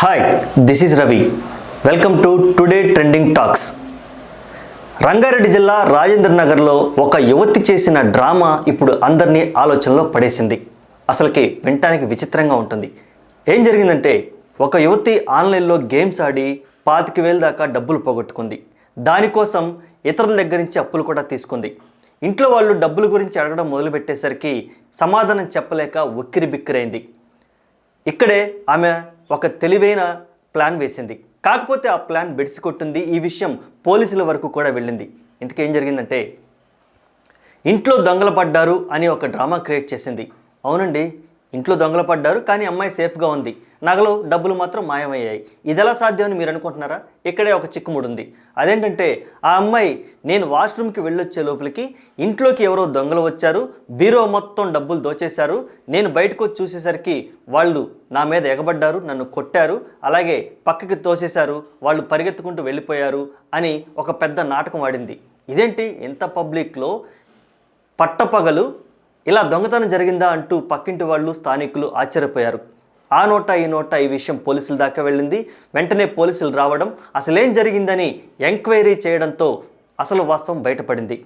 Hi this is Ravi welcome to today trending talks Rangareddy జిల్లా రాజేంద్ర నగర్లో ఒక యువతి చేసిన డ్రామా ఇప్పుడు అందరినీ ఆలోచనలో పడేసింది. అసలుకి వినటానికి విచిత్రంగా ఉంటుంది. ఏం జరిగిందంటే ఒక యువతి ఆన్లైన్లో గేమ్స్ ఆడి పాతిక వేల దాకా డబ్బులు పోగొట్టుకుంది. దానికోసం ఇతరుల దగ్గర నుంచి అప్పులు కూడా తీసుకుంది. ఇంట్లో వాళ్ళు డబ్బుల గురించి అడగడం మొదలుపెట్టేసరికి సమాధానం చెప్పలేక ఉక్కిరి బిక్కిరైంది. ఇక్కడే ఆమె ఒక తెలివైన ప్లాన్ వేసింది. కాకపోతే ఆ ప్లాన్ బెడిసి కొట్టింది ఈ విషయం పోలీసుల వరకు కూడా వెళ్ళింది. ఇంతకేం జరిగిందంటే ఇంట్లో దొంగలు పడ్డారు అని ఒక డ్రామా క్రియేట్ చేసింది. అవునండి. ఇంట్లో దొంగలు పడ్డారు కానీ అమ్మాయి సేఫ్గా ఉంది. నగలు డబ్బులు మాత్రం మాయమయ్యాయి. ఇది ఎలా సాధ్యమని మీరు అనుకుంటున్నారా? ఇక్కడే ఒక చిక్కుముడు ఉంది అదేంటంటే ఆ అమ్మాయి నేను వాష్రూమ్కి వెళ్ళొచ్చే లోపలికి ఇంట్లోకి ఎవరో దొంగలు వచ్చారు బీరో మొత్తం డబ్బులు దోచేశారు నేను బయటకు వచ్చి చూసేసరికి వాళ్ళు నా మీద ఎగబడ్డారు నన్ను కొట్టారు అలాగే పక్కకి తోసేశారు వాళ్ళు పరిగెత్తుకుంటూ వెళ్ళిపోయారు అని ఒక పెద్ద నాటకం ఆడింది. ఇదేంటి? ఎంత పబ్లిక్లో పట్టపగలు ఇలా దొంగతనం జరిగిందా అంటూ పక్కింటి వాళ్ళు స్థానికులు ఆశ్చర్యపోయారు. ఆ నోట ఈ నోట ఈ విషయం పోలీసుల దాకా వెళ్ళింది. వెంటనే పోలీసులు రావడం అసలేం జరిగిందని ఎంక్వైరీ చేయడంతో అసలు వాస్తవం బయటపడింది.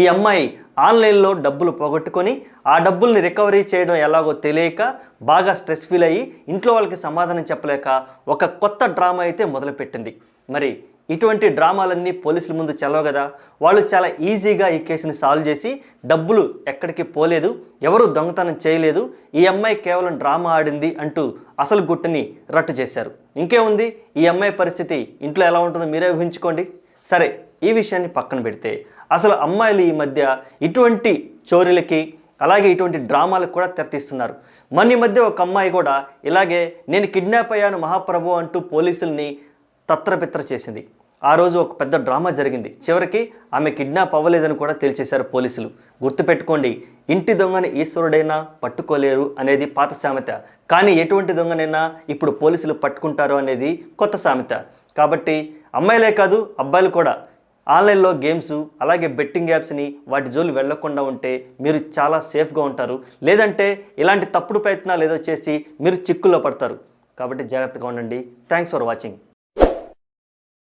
ఈ అమ్మాయి ఆన్లైన్లో డబ్బులు పోగొట్టుకొని ఆ డబ్బుల్ని రికవరీ చేయడం ఎలాగో తెలియక బాగా స్ట్రెస్ ఫీల్ అయ్యి ఇంట్లో వాళ్ళకి సమాధానం చెప్పలేక ఒక కొత్త డ్రామా అయితే మొదలుపెట్టింది. మరి ఇటువంటి డ్రామాలన్నీ పోలీసుల ముందు చెలవు కదా. వాళ్ళు చాలా ఈజీగా ఈ కేసుని సాల్వ్ చేసి డబ్బులు ఎక్కడికి పోలేదు ఎవరు దొంగతనం చేయలేదు ఈ అమ్మాయి కేవలం డ్రామా ఆడింది అంటూ అసలు గుట్టుని రట్టు చేశారు. ఇంకేముంది? ఈ అమ్మాయి పరిస్థితి ఇంట్లో ఎలా ఉంటుందో మీరే ఊహించుకోండి. సరే ఈ విషయాన్ని పక్కన పెడితే అసలు అమ్మాయిలు ఈ మధ్య ఇటువంటి చోరీలకి అలాగే ఇటువంటి డ్రామాలకు కూడా తెరతీస్తున్నారు. మన మధ్య ఒక అమ్మాయి కూడా ఇలాగే నేను కిడ్నాప్ అయ్యాను మహాప్రభు అంటూ పోలీసుల్ని తత్రపిత్ర చేసింది. ఆ రోజు ఒక పెద్ద డ్రామా జరిగింది. చివరికి ఆమె కిడ్నాప్ అవ్వలేదని కూడా తేల్చేశారు పోలీసులు. గుర్తుపెట్టుకోండి ఇంటి దొంగని ఈశ్వరుడైనా పట్టుకోలేరు అనేది పాత సామెత. కానీ ఎటువంటి దొంగనైనా ఇప్పుడు పోలీసులు పట్టుకుంటారు అనేది కొత్త సామెత. కాబట్టి అమ్మాయిలే కాదు అబ్బాయిలు కూడా. ఆన్లైన్లో గేమ్స్ అలాగే బెట్టింగ్ యాప్స్ని వాటి జోలు వెళ్ళకుండా ఉంటే మీరు చాలా సేఫ్గా ఉంటారు. లేదంటే ఇలాంటి తప్పుడు ప్రయత్నాలు ఏదో చేసి మీరు చిక్కుల్లో పడతారు. కాబట్టి జాగ్రత్తగా ఉండండి. Thanks for watching.